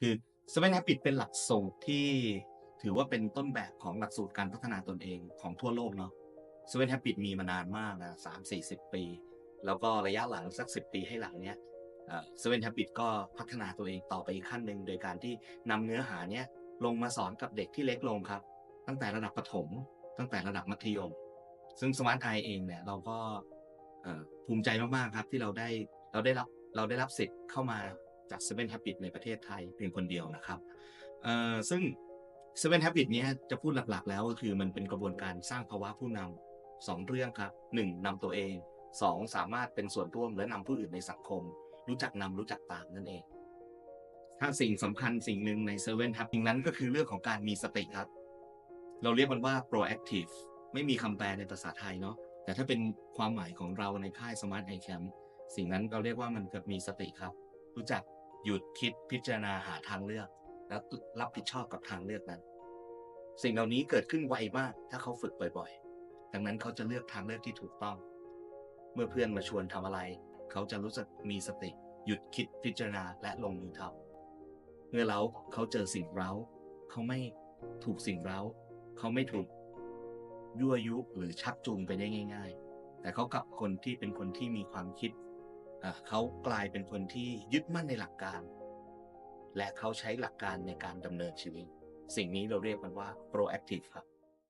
คือ Seven Habits เป็นหลักสูตรที่ถือว่าเป็นต้นแบบของหลักสูตรการพัฒนาตนเองของทั่วโลกเนาะ Seven Habits มีมานานมากนะสามสี่สิบปี แล้วก็ระยะหลังสักสิบปีให้หลังเนี้ยเอ่อ Seven Habits ก็พัฒนาตัวเองต่อไปอีกขั้นหนึ่งโดยการที่นำเนื้อหาเนี้ยลงมาสอนกับเด็กที่เล็กลงครับ ตั้งแต่ระดับประถม ตั้งแต่ระดับมัธยม ซึ่ง Smart Eye เองเนี่ยเราก็ภูมิใจมากๆครับที่เราได้เราได้รับเราได้รับสิทธิ์เข้ามา จาก Seven Habits ในประเทศไทยเพียงคนเดียวนะครับซึ่ง Seven Habits เนี้ยจะพูดหลักๆ แล้วก็คือมันเป็นกระบวนการสร้างภาวะผู้นำสองเรื่องครับหนึ่งนำตัวเองสองสามารถเป็นส่วนร่วมและนำผู้อื่นในสังคม รู้จักนำรู้จักตามนั่นเอง ถ้าสิ่งสำคัญสิ่งหนึ่งใน Seven Habits สิ่งนั้นก็คือเรื่องของการมีสติครับ เราเรียกมันว่า proactive ไม่มีคำแปลในภาษาไทยเนาะแต่ถ้าเป็นความหมายของเราในค่าย Smart i Camp สิ่งนั้นเราเรียกว่ามันเกิดมีสติครับ รู้จัก หยุดคิดพิจารณาหาทางเลือก แล้วรับผิดชอบกับทางเลือกนั้น สิ่งเหล่านี้เกิดขึ้นไวมากถ้าเขาฝึกบ่อยๆ ดังนั้นเขาจะเลือกทางเลือกที่ถูกต้อง เมื่อเพื่อนมาชวนทำอะไร เขาจะรู้สึกมีสติ หยุดคิดพิจารณาและลงมือทำเมื่อเราเขาเจอสิ่งเร้า เขาไม่ถูกสิ่งเร้า เขาไม่ถูกยั่วยุหรือชักจูงไปได้ง่าย ๆ แต่เขากับคนที่เป็นคนที่มีความคิด เขากลายเป็นคนที่ยึดมั่นในหลักการ และเขาใช้หลักการในการดำเนินชีวิต สิ่งนี้เราเรียกมันว่า proactive ครับ